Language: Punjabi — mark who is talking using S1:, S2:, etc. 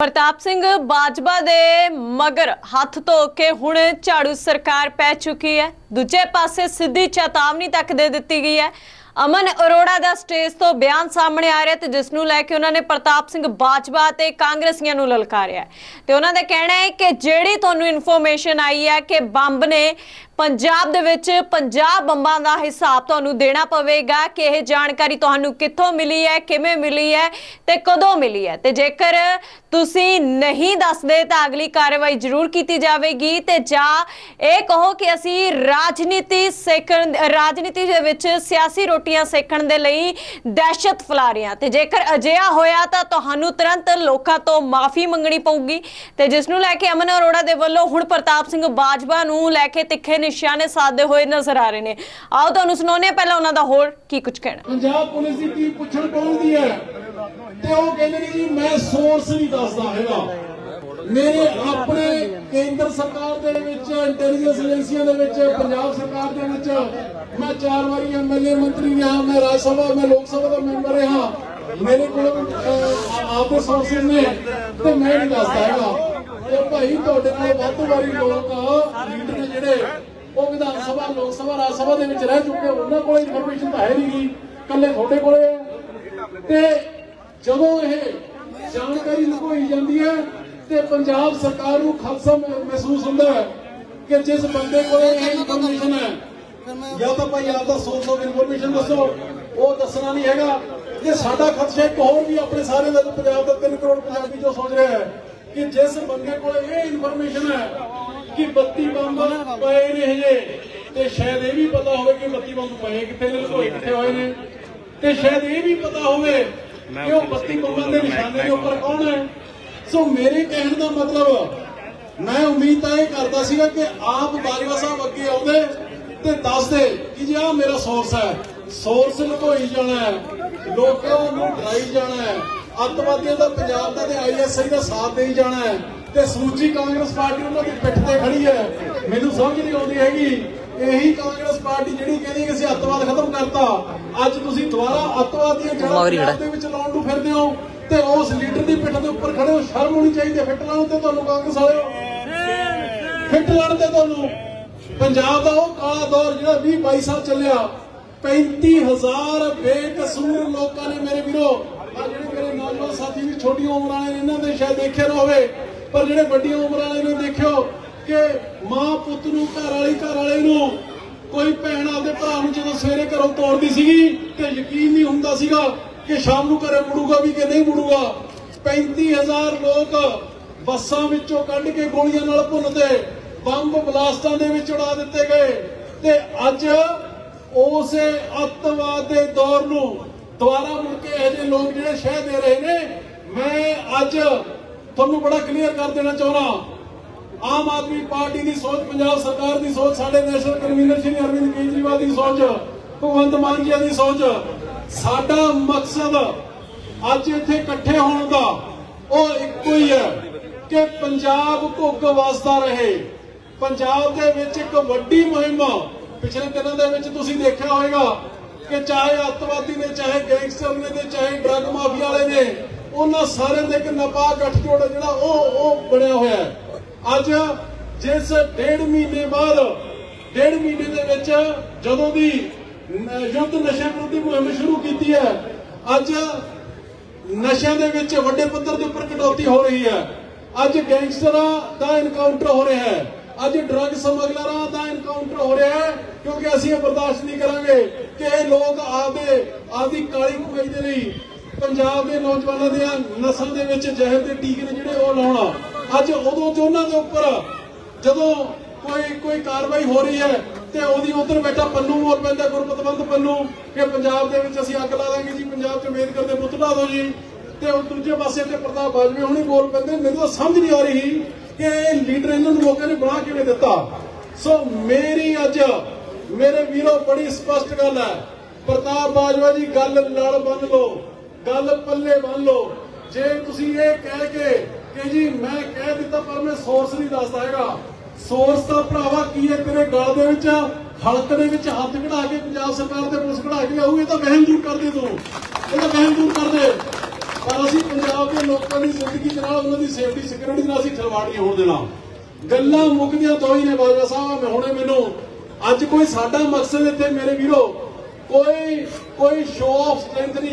S1: ਪ੍ਰਤਾਪ ਸਿੰਘ ਬਾਜਵਾ ਦੇ ਮਗਰ ਹੱਥ ਧੋ ਕੇ ਹੁਣ ਝਾੜੂ ਸਰਕਾਰ ਪੈ ਚੁੱਕੀ ਹੈ ਦੂਜੇ ਪਾਸੇ ਸਿੱਧੀ ਚੇਤਾਵਨੀ ਤੱਕ ਦੇ ਦਿੱਤੀ ਗਈ ਹੈ ਅਮਨ ਅਰੋੜਾ ਦਾ ਸਟੇਜ ਤੋਂ ਬਿਆਨ ਸਾਹਮਣੇ ਆ ਰਿਹਾ ਤੇ ਜਿਸ ਨੂੰ ਲੈ ਕੇ ਉਹਨਾਂ ਨੇ ਪ੍ਰਤਾਪ ਸਿੰਘ ਬਾਜਵਾ ਤੇ ਕਾਂਗਰਸੀਆਂ ਨੂੰ ਲਲਕਾਰਿਆ ਹੈ। ਤੇ ਉਹਨਾਂ ਦਾ ਕਹਿਣਾ ਹੈ ਕਿ ਜਿਹੜੀ ਤੁਹਾਨੂੰ ਇਨਫੋਰਮੇਸ਼ਨ ਆਈ ਹੈ ਕਿ ਬੰਬ ਨੇ ਪੰਜਾਬ ਦੇ ਵਿੱਚ 50 ਬੰਬਾਂ ਦਾ ਹਿਸਾਬ ਤੁਹਾਨੂੰ ਦੇਣਾ ਪਵੇਗਾ ਕਿ ਇਹ ਜਾਣਕਾਰੀ ਤੁਹਾਨੂੰ ਕਿੱਥੋਂ ਮਿਲੀ ਹੈ, ਕਿਵੇਂ ਮਿਲੀ ਹੈ ਤੇ ਕਦੋਂ ਮਿਲੀ ਹੈ। ਤੇ ਜੇਕਰ ਤੁਸੀਂ ਨਹੀਂ ਦੱਸਦੇ ਤਾਂ ਅਗਲੀ ਕਾਰਵਾਈ ਜ਼ਰੂਰ ਕੀਤੀ ਜਾਵੇਗੀ ਤੇ ਜਾਂ ਇਹ ਕਹੋ ਕਿ ਅਸੀਂ ਰਾਜਨੀਤੀ ਸੇਕਣ, ਰਾਜਨੀਤੀ ਦੇ ਵਿੱਚ ਸਿਆਸੀ ਰੋਟੀਆਂ ਸੇਕਣ ਦੇ ਲਈ ਦਹਿਸ਼ਤ ਫੈਲਾ ਰਹੇ ਹਾਂ। ਤੇ ਜੇਕਰ ਅਜਿਹਾ ਹੋਇਆ ਤਾਂ ਤੁਹਾਨੂੰ ਤੁਰੰਤ ਲੋਕਾਂ ਤੋਂ ਮਾਫੀ ਮੰਗਣੀ ਪਊਗੀ। ਤੇ ਜਿਸ ਨੂੰ ਲੈ ਕੇ ਅਮਨ ਅਰੋੜਾ ਦੇ ਵੱਲੋਂ ਹੁਣ ਪ੍ਰਤਾਪ ਸਿੰਘ ਬਾਜਵਾ ਨੂੰ ਲੈ ਕੇ ਤਿੱਖੇ ਨਿਸ਼ਾਨੇ ਸਾਧਦੇ ਹੋਏ ਨਜ਼ਰ ਆ ਰਹੇ ਨੇ। ਆਓ ਤੁਹਾਨੂੰ ਸੁਣਾਉਂਦੇ ਪਹਿਲਾਂ ਉਹਨਾਂ ਦਾ ਹੋਰ ਕੀ ਕੁਝ ਕਹਿਣਾ।
S2: ਪੰਜਾਬ ਪੁਲਿਸ ਦੀ ਟੀਮ ਪੁੱਛਣ ਪਹੁੰਚਦੀ ਹੈ ਤੇ ਉਹ ਕਹਿੰਦੇ ਨੇ ਜੀ ਮੈਂ ਸੋਰਸ ਨਹੀਂ ਦੱਸਦਾ ਹੈਗਾ। ਮੇਰੇ ਆਪਣੇ ਕੇਂਦਰ ਸਰਕਾਰ ਦੇ ਵਿੱਚ ਇੰਟੈਲੀਜੈਂਸ ਏਜੰਸੀਆਂ ਦੇ ਵਿੱਚ ਪੰਜਾਬ ਸਰਕਾਰ ਦੇ ਵਿੱਚ ਮੈਂ ਚਾਰ ਵਾਰੀ ਐਮਐਲਏ ਮੰਤਰੀ ਰਿਹਾ ਮੈਂ ਰਾਜ ਸਭਾ ਮੈਂ ਲੋਕ ਸਭਾ ਦਾ ਮੈਂਬਰ ਰਿਹਾ। ਮੇਰੇ ਕੋਲ ਅਹ, ਸੋਰਸਿਸ ਨੇ ਤੇ ਮੈਂ ਨਹੀਂ ਦੱਸਦਾ ਹੈਗਾ। ਤੇ ਭਾਈ ਤੁਹਾਡੇ ਕੋਲ ਵੱਧ ਵਾਰੀ ਲੋਕ ਲੀਡਰ ਨੇ ਜਿਹੜੇ ਉਹ ਵਿਧਾਨ ਸਭਾ ਲੋਕ ਸਭਾ, ਰਾਜ ਸਭਾ ਦੇ ਵਿੱਚ ਰਹਿ ਚੁੱਕੇ ਉਹਨਾਂ ਕੋਲ ਇਨਫੋਰਮੇਸ਼ਨ ਤਾਂ ਹੈ ਨਹੀਂ ਕੱਲੇ ਤੁਹਾਡੇ ਕੋਲੇ ਤੇ ਜਦੋਂ ਇਹ ਜਾਣਕਾਰੀ ਲੁਕੋਈ ਜਾਂਦੀ ਹੈ ਤੇ ਪੰਜਾਬ ਸਰਕਾਰ ਨੂੰ ਖਦਸ਼ਾ ਮਹਿਸੂਸ ਹੁੰਦਾ ਹੈ ਕਿ ਜਿਸ ਬੰਦੇ ਕੋਲੇ ਇਹ ਇਨਫੋਰਮੇਸ਼ਨ ਹੈ, ਜਾਂ ਤਾਂ ਭਾਈ ਆਪਦਾ ਸੋਰਸ ਆਫ ਇਨਫੋਰਮੇਸ਼ਨ ਦੱਸੋ, ਉਹ ਦੱਸਣਾ ਨਹੀਂ ਹੈਗਾ। ਤੇ ਸਾਡਾ ਖਦਸ਼ਾ ਇੱਕ ਹੋਰ ਵੀ ਆਪਣੇ ਸਾਰੇ ਦਾ ਪੰਜਾਬ ਦਾ 3 ਕਰੋੜ ਪੰਜਾਬੀ ਜੋ ਸੋਚ ਰਿਹਾ ਹੈ ਕਿ ਜਿਸ ਬੰਦੇ ਕੋਲੇ ਇਹ ਇਨਫੋਰਮੇਸ਼ਨ ਹੈ ਕਿ 32 ਬੰਬ ਪਏ ਨੇ ਹਜੇ। ਤੇ ਸ਼ਾਇਦ ਇਹ ਵੀ ਪਤਾ ਹੋਵੇ ਕਿ 32 ਬੰਬ ਪਏ ਕਿੱਥੇ ਨੇ ਲੁਕੋਏ ਕਿੱਥੇ ਹੋਏ ਨੇ। ਤੇ ਸ਼ਾਇਦ ਇਹ ਵੀ ਪਤਾ ਹੋਵੇ ਕਿ ਉਹ 32 ਬੰਬਾਂ ਦੇ ਨਿਸ਼ਾਨੇ ਦੇ ਉੱਪਰ ਕੌਣ ਹੈ? ਸੋ ਮੇਰੇ ਕਹਿਣ ਦਾ ਮਤਲਬ ਮੈਂ ਉਮੀਦ ਤਾਂ ਇਹ ਕਰਦਾ ਸੀਗਾ ਕਿ ਆਪ ਬਾਜਵਾ ਸਾਹਿਬ ਅੱਗੇ ਆਉਂਦੇ ਤੇ ਦੱਸਦੇ ਕਿ ਜੀ ਆਹ ਮੇਰਾ ਸੋਰਸ ਹੈ। ਸੋਰਸ ਲੁਕੋਈ ਜਾਣਾ ਹੈ ਲੋਕਾਂ ਨੂੰ ਡਰਾਈ ਜਾਣਾ ਹੈ। ਅੱਤਵਾਦੀਆਂ ਦਾ ਪੰਜਾਬ ਦਾ ਤੇ ਆਈਐਸਆਈ ਦਾ ਸਾਥ ਦੇਈ ਜਾਣਾ ਹੈ। ਤੇ ਸਮੁੱਚੀ ਕਾਂਗਰਸ ਪਾਰਟੀ ਉਹਨਾਂ ਦੀ ਪਿੱਠ ਤੇ ਖੜੀ ਹੈ। ਮੈਨੂੰ ਸਮਝ ਨਹੀਂ ਆਉਂਦੀ ਹੈਗੀ। ਇਹੀ ਕਾਂਗਰਸ ਪਾਰਟੀ ਜਿਹੜੀ ਕਹਿੰਦੀ ਕਿ ਅਸੀਂ ਅੱਤਵਾਦ ਖਤਮ ਕਰਤਾ। ਅੱਜ ਤੁਸੀਂ ਦੁਬਾਰਾ ਅੱਤਵਾਦ ਦੀਆਂ ਜੜ੍ਹਾਂ ਦੇ ਵਿੱਚ ਲਾਉਣ ਨੂੰ ਫਿਰਦੇ ਹੋ ਤੇ ਉਸ ਲੀਡਰ ਦੀ ਪਿੱਠ ਦੇ ਉੱਪਰ ਖੜੇ ਹੋ। ਸ਼ਰਮ ਹੋਣੀ ਚਾਹੀਦੀ ਹੈ। ਫਿੱਟ ਲਾਉਣ ਤੇ ਤੁਹਾਨੂੰ ਕਾਂਗਰਸ ਵਾਲਿਓ। ਫਿੱਟ ਲਾਉਣ ਤੇ ਤੁਹਾਨੂੰ। ਪੰਜਾਬ ਦਾ ਉਹ ਕਾਲਾ ਦੌਰ ਜਿਹੜਾ 20 22 ਸਾਲ ਚੱਲਿਆ। 35000 ਬੇਕਸੂਰ ਲੋਕਾਂ ਨੇ ਮੇਰੇ ਵੀਰੋ। ਆ ਜਿਹੜੇ ਮੇਰੇ ਨੌਜਵਾਨ ਸਾਥੀ ਵੀ ਛੋਟੀਆਂ ਉਮਰ ਵਾਲੇ ਨੇ ਇਹਨਾਂ ਦੇ ਸ਼ਾਇਦ ਦੇਖਿਆ ਨਾ ਹੋਵੇ। ਪਰ ਜਿਹੜੇ ਵੱਡੀਆਂ ਉਮਰ ਵਾਲੇ ਨੇ ਦੇਖਿਓ ਕਿ ਮਾਂ ਪੁੱਤ ਨੂੰ, ਘਰ ਵਾਲੀ, ਘਰ ਵਾਲੇ ਨੂੰ ਕੋਈ ਭੈਣ ਆਪਦੇ ਭਰਾ ਨੂੰ ਜਦੋਂ ਸਵੇਰੇ ਘਰੋਂ ਤੋਰਦੀ ਸੀਗੀ ਤੇ ਯਕੀਨ ਨਹੀਂ ਹੁੰਦਾ ਸੀਗਾ ਕਿ ਸ਼ਾਮ ਨੂੰ ਘਰੇ ਮੁੜੂਗਾ ਵੀ ਕਿ ਨਹੀਂ ਮੁੜੂਗਾ। 35000 ਲੋਕ ਬੱਸਾਂ ਵਿੱਚੋਂ ਕੱਢ ਕੇ ਗੋਲੀਆਂ ਨਾਲ ਭੁੰਨਦੇ, ਬੰਬ ਬਲਾਸਟਾਂ ਦੇ ਵਿੱਚ ਉਡਾ ਦਿੱਤੇ ਗਏ। ਤੇ ਅੱਜ ਉਸੇ ਅੱਤਵਾਦ ਦੇ ਦੌਰ ਨੂੰ ਦੁਬਾਰਾ ਮੁੜ ਕੇ ਇਹੋ ਜਿਹੇ ਲੋਕ ਜਿਹੜੇ ਸ਼ਹਿ ਦੇ ਰਹੇ ਨੇ, ਮੈਂ ਅੱਜ ਤੁਹਾਨੂੰ ਬੜਾ ਕਲੀਅਰ ਕਰ ਦੇਣਾ ਚਾਹੁੰਦਾ ਆਮ ਆਦਮੀ ਪਾਰਟੀ ਦੀ ਸੋਚ, ਪੰਜਾਬ ਸਰਕਾਰ ਦੀ ਸੋਚ, ਸਾਡੇ ਨੈਸ਼ਨਲ ਕਨਵੀਨਰ ਸ਼੍ਰੀ ਅਰਵਿੰਦ ਕੇਜਰੀਵਾਲ ਦੀ ਸੋਚ, ਭਗਵੰਤ ਮਾਨ ਦੀ ਸੋਚ, ਸਾਡਾ ਮਕਸਦ ਅੱਜ ਇੱਥੇ ਇਕੱਠੇ ਹੋਣ ਦਾ ਉਹ ਇੱਕੋ ਹੀ ਹੈ ਕਿ ਪੰਜਾਬ ਭੁੱਖ ਵਸਦਾ ਰਹੇ। ਪੰਜਾਬ ਦੇ ਵਿੱਚ ਇੱਕ ਵੱਡੀ ਮੁਹਿੰਮ ਪਿਛਲੇ ਦਿਨਾਂ ਦੇ ਵਿੱਚ ਤੁਸੀਂ ਦੇਖਿਆ ਹੋਵੇਗਾ ਕਿ ਚਾਹੇ ਅੱਤਵਾਦੀ ਨੇ, ਚਾਹੇ ਗੈਂਗਸਟਰ ਨੇ ਤੇ ਚਾਹੇ ਡਰੱਗ ਮਾਫੀਆ ਵਾਲੇ ਨੇ ਉਹਨਾਂ ਸਾਰਿਆਂ ਦੇ ਇੱਕ ਨਪਾਹ ਗੱਠਜੋੜ ਜਿਹੜਾ ਉਹ ਉਹ ਬਣਿਆ ਹੋਇਆ ਹੈ। ਅੱਜ ਜਿਸ ਡੇਢ ਮਹੀਨੇ ਬਾਅਦ, ਡੇਢ ਮਹੀਨੇ ਦੇ ਵਿੱਚ ਜਦੋਂ ਦੀ ਯੁੱਧ ਨਸ਼ੇ ਵਿਰੋਧੀ ਮੁਹਿੰਮ ਸ਼ੁਰੂ ਕੀਤੀ ਹੈ, ਅੱਜ ਨਸ਼ਿਆਂ ਦੇ ਵਿੱਚ ਵੱਡੇ ਪੱਧਰ ਦੇ ਉੱਪਰ ਕਟੌਤੀ ਹੋ ਰਹੀ ਹੈ। ਅੱਜ ਗੈਂਗਸਟਰਾਂ ਦਾ ਇਨਕਾਊਂਟਰ ਹੋ ਰਿਹਾ ਹੈ। ਅੱਜ ਡਰੱਗ ਸਮਗਲਰਾਂ ਦਾ ਇਨਕਾਊਂਟਰ ਹੋ ਰਿਹਾ ਹੈ, ਕਿਉਂਕਿ ਅਸੀਂ ਇਹ ਬਰਦਾਸ਼ਤ ਨਹੀਂ ਕਰਾਂਗੇ ਕਿ ਇਹ ਲੋਕ ਆਪਦੇ ਆਪਦੀ ਕਾਲੀ ਕਮਾਈ ਦੇ ਲਈ ਪੰਜਾਬ ਦੇ ਨੌਜਵਾਨਾਂ ਦੀਆਂ ਨਸਾਂ ਦੇ ਵਿੱਚ ਜ਼ਹਿਰ ਦੇ ਟੀਕੇ ਨੇ ਜਿਹੜੇ ਉਹ ਲਾਉਣਾ। ਅੱਜ ਉਦੋਂ ਤੇ ਉਹਨਾਂ ਦੇ ਉੱਪਰ ਜਦੋਂ ਕੋਈ ਕੋਈ ਕਾਰਵਾਈ ਹੋ ਰਹੀ ਹੈ ਤੇ ਉਹਦੀ ਉਧਰ ਬੈਠਾ ਪੰਨੂ ਬੋਲ ਪੈਂਦਾ ਗੁਰਪਤਵੰਤ ਪੰਨੂ ਕਿ ਪੰਜਾਬ ਦੇ ਵਿੱਚ ਅਸੀਂ ਅੱਗ ਲਾ ਦਾਂਗੇ ਜੀ, ਪੰਜਾਬ 'ਚ ਅੰਬੇਦਕਰ ਦੇ ਪੁੱਤ ਢਾ ਦਿਓ ਜੀ। ਤੇ ਉਹ ਦੂਜੇ ਪਾਸੇ ਤੇ ਪ੍ਰਤਾਪ ਬਾਜਵੇ ਹੁਣੀ ਬੋਲ ਪੈਂਦੇ, ਮੈਨੂੰ ਤਾਂ ਸਮਝ ਨਹੀਂ ਆ ਰਹੀ ਕਿ ਇਹ ਲੀਡਰ ਇਹਨਾਂ ਨੂੰ ਲੋਕਾਂ ਨੇ ਬਣਾ ਕਿਵੇਂ ਦਿੱਤਾ। ਸੋ ਮੇਰੀ ਅੱਜ, ਮੇਰੇ ਵੀਰੋ, ਬੜੀ ਸਪਸ਼ਟ ਗੱਲ ਹੈ। ਪ੍ਰਤਾਪ ਬਾਜਵਾ ਜੀ, ਗੱਲ ਲੜ ਬੰਨ ਲਓ। ਗੱਲ ਪੱਲੇ ਬੰਨ ਲਓ। ਜੇ ਤੁਸੀਂ ਇਹ ਕਹਿ ਕੇ ਕਿ ਜੀ ਮੈਂ ਕਹਿ ਦਿੱਤਾ ਪਰ ਮੈਂ ਸੋਰਸ ਨਹੀਂ ਦੱਸਦਾ ਹੈਗਾ। ਸੋਰਸ ਦਾ ਭਰਾਵਾ ਕੀ ਹੈ ਤੇਰੇ ਗਲ ਦੇ ਵਿੱਚ? ਹਲਕ ਦੇ ਵਿੱਚ ਹੱਥ ਕਢਾ ਕੇ ਪੰਜਾਬ ਸਰਕਾਰ ਤੇ ਪੁਲਿਸ ਕਢਾ ਕੇ ਆਊ ਇਹ ਤਾਂ ਵਹਿਮ ਦੂਰ ਕਰ ਦੇ ਤੂੰ। ਇਹ ਤਾਂ ਵਹਿਮ ਦੂਰ ਕਰ ਦੇ। ਪਰ ਅਸੀਂ ਪੰਜਾਬ ਦੇ ਲੋਕਾਂ ਦੀ ਜ਼ਿੰਦਗੀ ਦੇ ਨਾਲ ਉਹਨਾਂ ਦੀ ਸੇਫਟੀ ਸਿਕਿਉਰਿਟੀ ਨਾਲ ਅਸੀਂ ਖਿਲਵਾੜ ਨਹੀਂ ਹੋਣ ਦੇਣਾ। ਗੱਲਾਂ ਮੁੱਕਦੀਆਂ ਦੋ ਹੀ ਨੇ ਬਾਜਵਾ ਸਾਹਿਬ, ਮੈਂ ਹੁਣੇ ਮੈਨੂੰ ਅੱਜ ਕੋਈ ਸਾਡਾ ਮਕਸਦ ਇੱਥੇ ਮੇਰੇ ਵੀਰੋ, ਕੋਈ ਕੋਈ ਸ਼ੋਅ ਆਫ ਸਟ੍ਰੈਂਥ ਨਹੀਂ